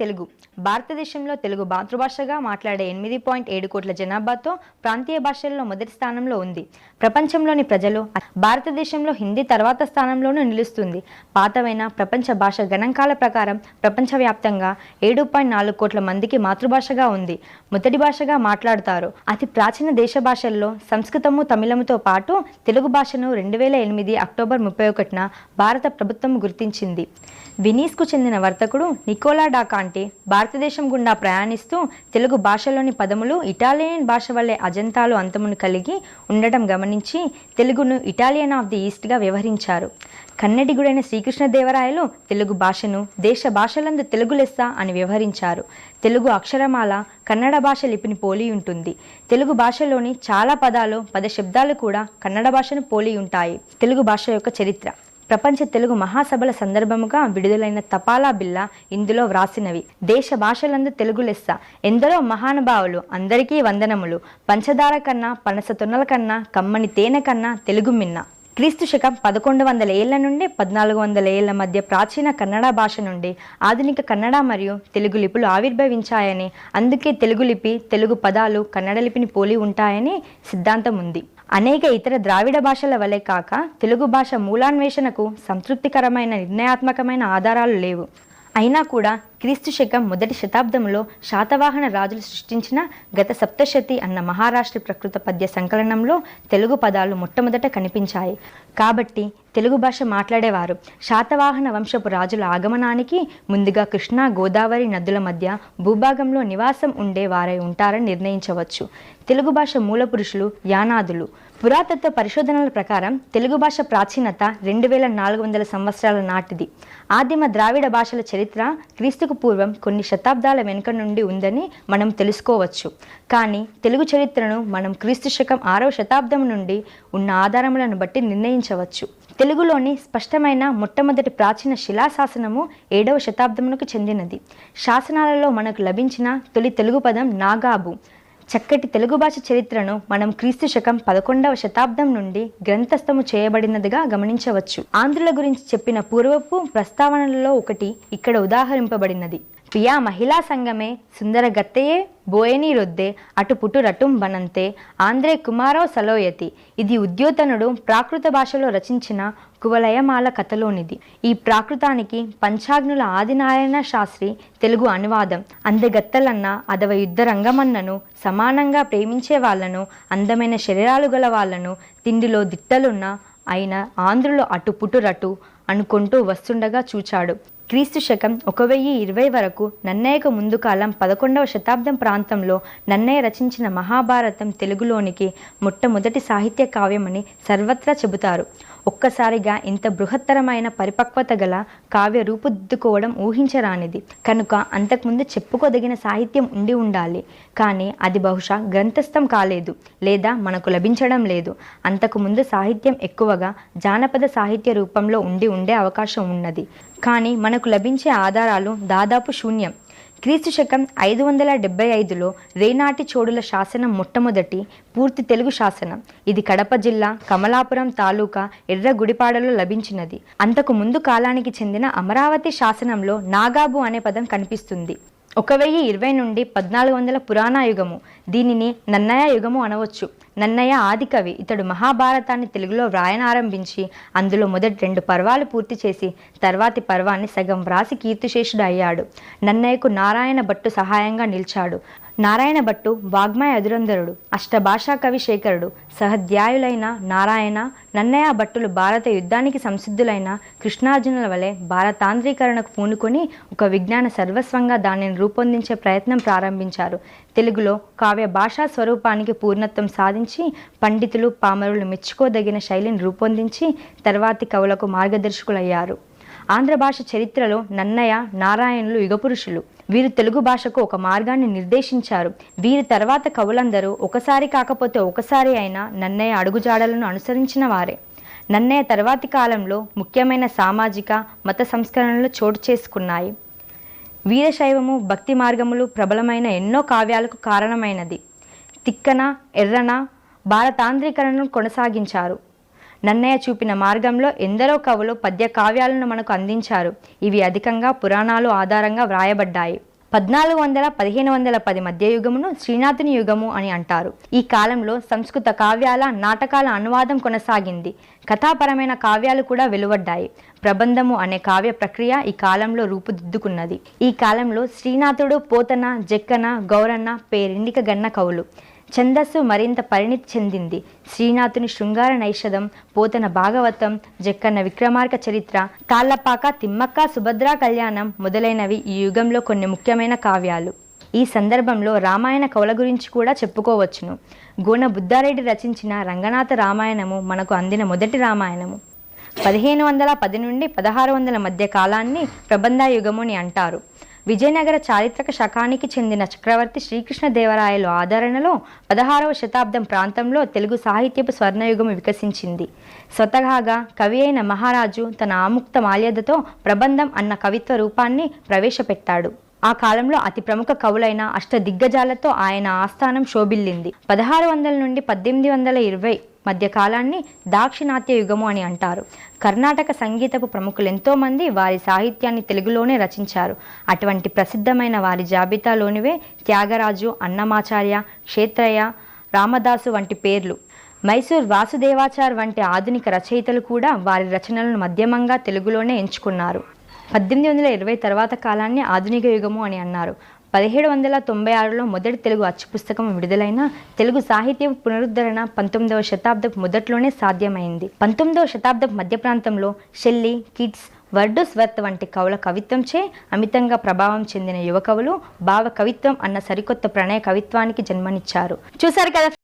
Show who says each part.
Speaker 1: తెలుగు. భారతదేశంలో తెలుగు మాతృభాషగా మాట్లాడే ఎనిమిది పాయింట్ ఏడు కోట్ల జనాభాతో ప్రాంతీయ భాషల్లో మొదటి స్థానంలో ఉంది. ప్రపంచంలోని ప్రజలు భారతదేశంలో హిందీ తర్వాత స్థానంలోనూ నిలుస్తుంది. పాతవైన ప్రపంచ భాష గణాంకాల ప్రకారం ప్రపంచవ్యాప్తంగా ఏడు పాయింట్ నాలుగు కోట్ల మందికి మాతృభాషగా ఉంది. మొదటి భాషగా మాట్లాడతారు. అతి ప్రాచీన దేశ భాషల్లో సంస్కృతము తమిళముతో పాటు తెలుగు భాషను రెండు వేల ఎనిమిది అక్టోబర్ ముప్పై ఒకటిన భారత ప్రభుత్వం గుర్తించింది. వినీస్కు చెందిన వర్తకుడు నికోలా అంటే భారతదేశం గుండా ప్రయాణిస్తూ తెలుగు భాషలోని పదములు ఇటాలియన్ భాష వల్లే అజంతాలు అంతమును కలిగి ఉండటం గమనించి తెలుగును ఇటాలియన్ ఆఫ్ ది ఈస్ట్గా వ్యవహరించారు. కన్నడిగుడైన శ్రీకృష్ణదేవరాయలు తెలుగు భాషను దేశ భాషలందు తెలుగు లెస్స అని వ్యవహరించారు. తెలుగు అక్షరమాల కన్నడ భాష లిపిని పోలి ఉంటుంది. తెలుగు భాషలోని చాలా పదాలు పద శబ్దాలు కూడా కన్నడ భాషను పోలి ఉంటాయి. తెలుగు భాష యొక్క చరిత్ర. ప్రపంచ తెలుగు మహాసభల సందర్భముగా విడుదలైన తపాలా బిల్ల ఇందులో వ్రాసినవి. దేశ భాషలందు తెలుగు లెస్స. ఎందరో మహానుభావులు అందరికీ వందనములు. పంచదార కన్నా పనస తున్నల కన్నా కమ్మని తేనె కన్నా తెలుగు మిన్న. క్రీస్తు శకం పదకొండు వందల ఏళ్ళ నుండి పద్నాలుగు వందల ఏళ్ళ మధ్య ప్రాచీన కన్నడ భాష నుండి ఆధునిక కన్నడ మరియు తెలుగు లిపులు ఆవిర్భవించాయని అందుకే తెలుగు లిపి తెలుగు పదాలు కన్నడ లిపిని పోలి ఉంటాయని సిద్ధాంతం ఉంది అనేక ఇతర ద్రావిడ భాషల వలె కాక తెలుగు భాష మూలాన్వేషణకు సంతృప్తికరమైన నిర్ణయాత్మకమైన ఆధారాలు లేవు. అయినా కూడా క్రీస్తు శకం మొదటి శతాబ్దంలో శాతవాహన రాజులు సృష్టించిన గత సప్తశతి అన్న మహారాష్ట్ర ప్రకృత పద్య సంకలనంలో తెలుగు పదాలు మొట్టమొదట కనిపించాయి. కాబట్టి తెలుగు భాష మాట్లాడేవారు శాతవాహన వంశపు రాజుల ఆగమనానికి ముందుగా కృష్ణా గోదావరి నదుల మధ్య భూభాగంలో నివాసం ఉండే వారై ఉంటారని నిర్ణయించవచ్చు. తెలుగు భాష మూల పురుషులు యానాదులు. పురాతత్వ పరిశోధనల ప్రకారం తెలుగు భాష ప్రాచీనత రెండు వేల నాలుగు వందల సంవత్సరాల నాటిది. ఆదిమ ద్రావిడ భాషల చరిత్ర క్రీస్తుకు పూర్వం కొన్ని శతాబ్దాల వెనుక నుండి ఉందని మనం తెలుసుకోవచ్చు. కానీ తెలుగు చరిత్రను మనం క్రీస్తు శకం ఆరవ శతాబ్దం నుండి ఉన్న ఆధారములను బట్టి నిర్ణయించవచ్చు. తెలుగులోని స్పష్టమైన మొట్టమొదటి ప్రాచీన శిలాశాసనము ఏడవ శతాబ్దమునకు చెందినది. శాసనాలలో మనకు లభించిన తొలి తెలుగు పదం నాగాబు. చక్కటి తెలుగు భాష చరిత్రను మనం క్రీస్తు శకం పదకొండవ శతాబ్దం నుండి గ్రంథస్థము చేయబడినదిగా గమనించవచ్చు. ఆంధ్రుల గురించి చెప్పిన పూర్వపు ప్రస్తావనలలో ఒకటి ఇక్కడ ఉదాహరింపబడినది. పియా మహిళా సంఘమే సుందర గత్తయే బోయని రొద్దే అటు పుటు రటుం బనంతే ఆంధ్రే కుమారో సలోయతి. ఇది ఉద్యోతనుడు ప్రాకృత భాషలో రచించిన కువలయమాల కథలోనిది. ఈ ప్రాకృతానికి పంచాగ్నుల ఆదినారాయణ శాస్త్రి తెలుగు అనువాదం. అందగత్తలన్న అదవ యుద్ధ రంగమన్నను సమానంగా ప్రేమించే వాళ్ళను అందమైన శరీరాలు గల వాళ్ళను తిండిలో దిట్టలున్న అయిన ఆంధ్రులు అటు పుటు రటు అనుకుంటూ వస్తుండగా చూచాడు. క్రీస్తు శకం ఒక వెయ్యి ఇరవై వరకు నన్నయ్యకు ముందు కాలం పదకొండవ శతాబ్దం ప్రాంతంలో నన్నయ్య రచించిన మహాభారతం తెలుగులోనికి మొట్టమొదటి సాహిత్య కావ్యమని సర్వత్రా చెబుతారు. ఒక్కసారిగా ఇంత బృహత్తరమైన పరిపక్వత గల కావ్య రూపుదిద్దుకోవడం ఊహించరానిది. కనుక అంతకుముందు చెప్పుకోదగిన సాహిత్యం ఉండి ఉండాలి. కానీ అది బహుశా గ్రంథస్థం కాలేదు లేదా మనకు లభించడం లేదు. అంతకుముందు సాహిత్యం ఎక్కువగా జానపద సాహిత్య రూపంలో ఉండి ఉండే అవకాశం ఉన్నది. కానీ మనకు లభించే ఆధారాలు దాదాపు శూన్యం. క్రీస్తు శకం ఐదు వందల డెబ్బై ఐదులో రేనాటి చోడుల శాసనం మొట్టమొదటి పూర్తి తెలుగు శాసనం. ఇది కడప జిల్లా కమలాపురం తాలూకా ఎర్రగుడిపాడలో లభించినది. అంతకు ముందు కాలానికి చెందిన అమరావతి శాసనంలో నాగాబు అనే పదం కనిపిస్తుంది. ఒక వెయ్యి ఇరవై నుండి పద్నాలుగు వందల పురాణ యుగము. దీనిని నన్నయ యుగము అనవచ్చు. నన్నయ ఆదికవి ఇతడు మహాభారతాన్ని తెలుగులో వ్రాయనారంభించి అందులో మొదటి రెండు పర్వాలు పూర్తి చేసి తర్వాతి పర్వాన్ని సగం వ్రాసి కీర్తిశేషుడు అయ్యాడు నన్నయ్యకు నారాయణ భట్టు సహాయంగా నిలిచాడు. నారాయణ భట్టు వాగ్మయ అధురంధరుడు అష్టభాషా కవి శేఖరుడు సహధ్యాయులైన నారాయణ నన్నయ్య భట్టులు భారత యుద్ధానికి సంసిద్ధులైన కృష్ణార్జునుల వలె భారతాంధ్రీకరణకు పూనుకొని ఒక విజ్ఞాన సర్వస్వంగా దానిని రూపొందించే ప్రయత్నం ప్రారంభించారు. తెలుగులో కావ్య భాషా స్వరూపానికి పూర్ణత్వం సాధించి పండితులు పామరులు మెచ్చుకోదగిన శైలిని రూపొందించి తర్వాతి కవులకు మార్గదర్శకులయ్యారు. ఆంధ్ర భాష చరిత్రలో నన్నయ్య నారాయణులు యుగపురుషులు. వీరు తెలుగు భాషకు ఒక మార్గాన్ని నిర్దేశించారు. వీరి తర్వాత కవులందరూ ఒకసారి కాకపోతే ఒకసారి అయినా నన్నయ్య అడుగుజాడలను అనుసరించిన వారే. నన్నయ్య తర్వాతి కాలంలో ముఖ్యమైన సామాజిక మత సంస్కరణలు చోటు చేసుకున్నాయి. వీరశైవము భక్తి మార్గములు ప్రబలమైన ఎన్నో కావ్యాలకు కారణమైనది. తిక్కన ఎర్రన భారతాంధ్రీకరణను కొనసాగించారు. నన్నయ్య చూపిన మార్గంలో ఎందరో కవులు పద్య కావ్యాలను మనకు అందించారు. ఇవి అధికంగా పురాణాలు ఆధారంగా వ్రాయబడ్డాయి. పద్నాలుగు వందల పదిహేను వందల పది మధ్య యుగమును శ్రీనాథుని యుగము అని అంటారు. ఈ కాలంలో సంస్కృత కావ్యాల నాటకాల అనువాదం కొనసాగింది. కథాపరమైన కావ్యాలు కూడా వెలువడ్డాయి. ప్రబంధము అనే కావ్య ప్రక్రియ ఈ కాలంలో రూపుదిద్దుకున్నది. ఈ కాలంలో శ్రీనాథుడు పోతన జక్కన గౌరన్న పేరిండిక గన్న కవులు. ఛందస్సు మరింత పరిణితి చెందింది. శ్రీనాథుని శృంగార నైషధం పోతన భాగవతం జక్కన్న విక్రమార్క చరిత్ర తాళ్ళపాక తిమ్మక్క సుభద్రా కళ్యాణం మొదలైనవి ఈ యుగంలో కొన్ని ముఖ్యమైన కావ్యాలు. ఈ సందర్భంలో రామాయణ కవుల గురించి కూడా చెప్పుకోవచ్చును. గోన బుద్ధారెడ్డి రచించిన రంగనాథ రామాయణము మనకు అందిన మొదటి రామాయణము. పదిహేను వందల పది నుండి పదహారు వందల మధ్య కాలాన్ని ప్రబంధ యుగము అని అంటారు. విజయనగర చారిత్రక శకానికి చెందిన చక్రవర్తి శ్రీకృష్ణదేవరాయలు ఆదరణలో పదహారవ శతాబ్దం ప్రాంతంలో తెలుగు సాహిత్యపు స్వర్ణయుగం వికసించింది. స్వతహాగా కవి అయిన మహారాజు తన ఆముక్త మాల్యదతో ప్రబంధం అన్న కవిత్వ రూపాన్ని ప్రవేశపెట్టాడు. ఆ కాలంలో అతి ప్రముఖ కవులైన అష్ట దిగ్గజాలతో ఆయన ఆస్థానం శోభిల్లింది. పదహారు వందల నుండి పద్దెనిమిది వందల ఇరవై మధ్య కాలాన్ని దాక్షిణాత్య యుగము అని అంటారు. కర్ణాటక సంగీతపు ప్రముఖులు ఎంతోమంది వారి సాహిత్యాన్ని తెలుగులోనే రచించారు. అటువంటి ప్రసిద్ధమైన వారి జాబితాలోనివే త్యాగరాజు అన్నమాచార్య క్షేత్రయ్య రామదాసు వంటి పేర్లు. మైసూర్ వాసుదేవాచార్ వంటి ఆధునిక రచయితలు కూడా వారి రచనలను మధ్యమంగా తెలుగులోనే ఎంచుకున్నారు. పద్దెనిమిది వందల ఇరవై తర్వాత కాలాన్ని ఆధునిక యుగము అని అన్నారు. పదిహేడు వందల తొంభై ఆరులో మొదటి తెలుగు అచ్చు పుస్తకం విడుదలైన తెలుగు సాహిత్యం పునరుద్ధరణ పంతొమ్మిదవ శతాబ్దపు మొదట్లోనే సాధ్యమైంది. పంతొమ్మిదవ శతాబ్దపు మధ్య ప్రాంతంలో షెల్లీ కిడ్స్ వర్డు స్వర్త్ వంటి కవుల కవిత్వంచే అమితంగా ప్రభావం చెందిన యువ కవులు భావ కవిత్వం అన్న సరికొత్త ప్రణయ కవిత్వానికి జన్మనిచ్చారు. చూశారు కదా